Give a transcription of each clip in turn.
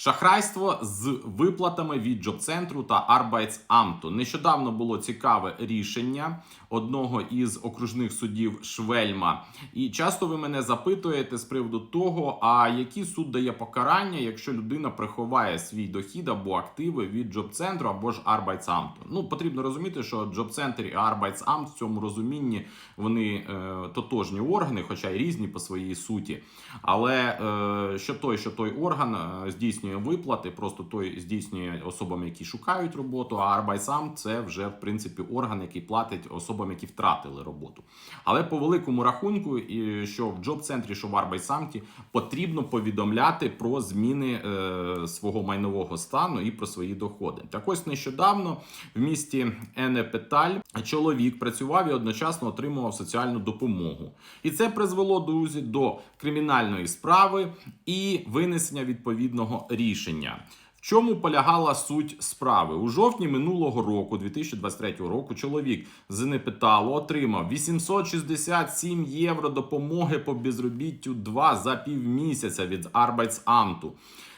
Шахрайство з виплатами від Джоб-центру та Арбайтсамту. Нещодавно було цікаве рішення одного із окружних судів Швельма. І часто ви мене запитуєте з приводу того, а який суд дає покарання, якщо людина приховає свій дохід або активи від Джоб-центру або ж Арбайтсамту. Ну потрібно розуміти, що Джоб-центр і Арбайтсамт в цьому розумінні вони е, тотожні органи, хоча й різні по своїй суті. Але е, що той, що той орган е, здійснює виплати, просто той здійснює особам, які шукають роботу. А Арбайсам це вже в принципі орган, який платить особам, які втратили роботу. Але по великому рахунку, і що в джоб-центрі, що в Арбайсамті, потрібно повідомляти про зміни е, свого майнового стану і про свої доходи. Так ось нещодавно в місті Енепеталь чоловік працював і одночасно отримував соціальну допомогу. І це призвело друзі до кримінальної справи і винесення відповідного. В чому полягала суть справи? У жовтні минулого року, 2023 року, чоловік з Непеталу отримав 867 євро допомоги по безробіттю 2 за півмісяця від Арбайтсамту.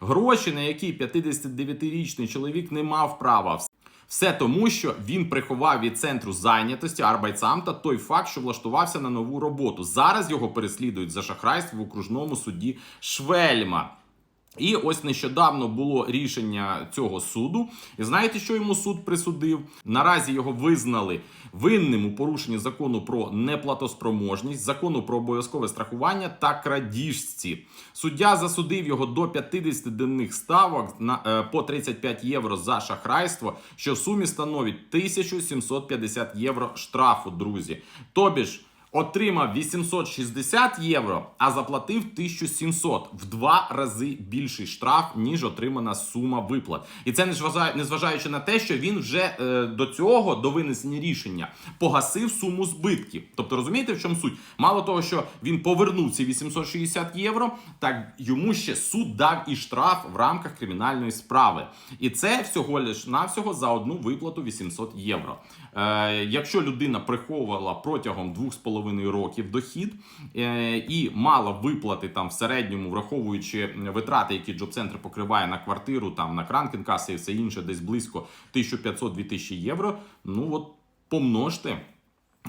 Гроші, на які 59-річний чоловік не мав права. Все тому, що він приховав від центру зайнятості Арбайтсамта той факт, що влаштувався на нову роботу. Зараз його переслідують за шахрайство в окружному суді Швельма. І ось нещодавно було рішення цього суду. І знаєте, що йому суд присудив? Наразі його визнали винним у порушенні закону про неплатоспроможність, закону про обов'язкове страхування та крадіжці. Суддя засудив його до 50 денних ставок на е, по 35 євро за шахрайство, що в сумі становить 1750 євро штрафу, друзі. Тобі ж. Отримав 860 євро, а заплатив 1700 в два рази більший штраф, ніж отримана сума виплат. І це незважаючи на те, що він вже е, до цього, до винесення рішення, погасив суму збитків. Тобто, розумієте, в чому суть? Мало того, що він повернув ці 860 євро, так йому ще суд дав і штраф в рамках кримінальної справи. І це всього лиш навсього за одну виплату 800 євро. Е, якщо людина приховувала протягом 2,5 років дохід е, і мала виплати там в середньому, враховуючи витрати, які Джоб-центр покриває на квартиру, там на кранкінкаси і все інше, десь близько 1500-2000 євро. Ну от помножте.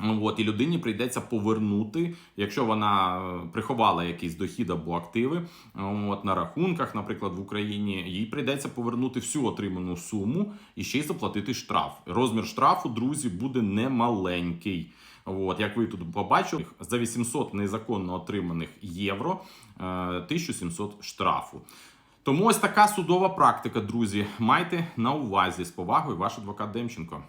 От, і людині прийдеться повернути, якщо вона е, приховала якийсь дохід або активи. От на рахунках, наприклад, в Україні, їй прийдеться повернути всю отриману суму і ще й заплатити штраф. Розмір штрафу, друзі, буде немаленький. От, як ви тут побачили, за 800 незаконно отриманих євро 1700 штрафу. Тому ось така судова практика, друзі. Майте на увазі з повагою, ваш адвокат Демченко.